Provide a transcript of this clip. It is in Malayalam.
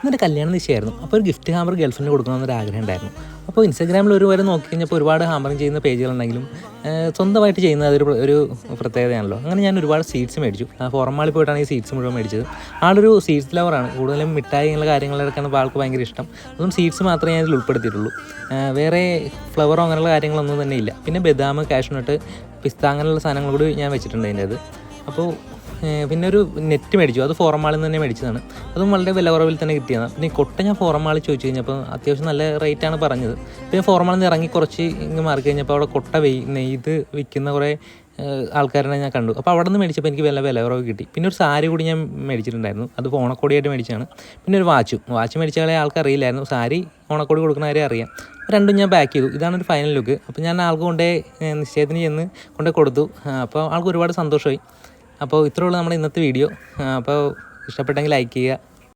എന്നിട്ട് കല്യാണ നിശ്ചയമായിരുന്നു. അപ്പോൾ ഒരു ഗിഫ്റ്റ് ഹാമ്പർ ഗേൾഫ്രണ്ടിന് കൊടുക്കണമെന്നൊരു ആഗ്രഹം ഉണ്ടായിരുന്നു. അപ്പോൾ ഇൻസ്റ്റാഗ്രാമിൽ ഒരു വരെ നോക്കി കഴിഞ്ഞപ്പോൾ ഒരുപാട് ഹാമറിങ് ചെയ്യുന്ന പേജുകളുണ്ടെങ്കിലും സ്വന്തമായിട്ട് ചെയ്യുന്ന അതൊരു ഒരു പ്രത്യേകതയാണല്ലോ. അങ്ങനെ ഞാൻ ഒരുപാട് സീഡ്സ് മേടിച്ചു. ഫോറമാളിൽ പോയിട്ടാണ് ഈ സീഡ്സ് മുഴുവൻ മേടിച്ചത്. ആളൊരു സീഡ്സ് ലവറാണ് കൂടുതലും മിഠായി ഇങ്ങനെയുള്ള കാര്യങ്ങളൊക്കെയാണ് ഇപ്പോൾ ആൾക്ക് ഭയങ്കര ഇഷ്ടം. അതും സീഡ്സ് മാത്രമേ ഞാൻ ഇതിൽ ഉൾപ്പെടുത്തിയിട്ടുള്ളൂ. വേറെ ഫ്ലവറോ അങ്ങനെയുള്ള കാര്യങ്ങളൊന്നും തന്നെ ഇല്ല. പിന്നെ ബദാം കാഷ്നട്ട് പിസ്ത അങ്ങനെയുള്ള സാധനങ്ങൾ കൂടി ഞാൻ വെച്ചിട്ടുണ്ട് അതിന്റെ അത് അപ്പോൾ പിന്നെ ഒരു നെറ്റ് മേടിച്ചു. അത് ഫോറം മാളിൽ നിന്ന് തന്നെ മേടിച്ചതാണ്. അതും വളരെ വില കുറവിൽ തന്നെ കിട്ടിയതാണ്. പിന്നെ ഈ കൊട്ട ഞാൻ ഫോറം മാളിൽ ചോദിച്ചു കഴിഞ്ഞപ്പോൾ അത്യാവശ്യം നല്ല റേറ്റാണ് പറഞ്ഞത്. പിന്നെ ഫോറം മാളിൽ നിന്ന് ഇറങ്ങി കുറച്ച് ഇങ്ങ് മാറി കഴിഞ്ഞപ്പോൾ അവിടെ കൊട്ട വെയ് നെയ്ത് വിൽക്കുന്ന കുറേ ആൾക്കാരനെ ആൾക്കാരെ ഞാൻ കണ്ടു. അപ്പോൾ അവിടെ നിന്ന് മേടിച്ചപ്പോൾ എനിക്ക് വില വില കുറവ് കിട്ടി. പിന്നെ ഒരു സാരി കൂടി ഞാൻ മേടിച്ചിട്ടുണ്ടായിരുന്നു. അത് ഓണക്കോടിയായിട്ട് മേടിച്ചാണ് പിന്നെ ഒരു വാച്ചും. വാച്ച് മേടിച്ചാലേ ആൾക്കറിയില്ലായിരുന്നു സാരി ഓണക്കോടി കൊടുക്കുന്നവരെ അറിയാം. രണ്ടും ഞാൻ പാക്ക് ചെയ്തു. ഇതാണ് ഒരു ഫൈനൽ ലുക്ക് അപ്പോൾ ഞാൻ ആൾക്ക് കൊണ്ടേ നിശ്ചയത്തിന് ചെന്ന് കൊണ്ടേ കൊടുത്തു. അപ്പോൾ ആൾക്ക് ഒരുപാട് സന്തോഷമായി. അപ്പോൾ ഇത്രയുള്ളൂ നമ്മുടെ ഇന്നത്തെ വീഡിയോ. അപ്പോൾ ഇഷ്ടപ്പെട്ടെങ്കിൽ ലൈക്ക് ചെയ്യുക.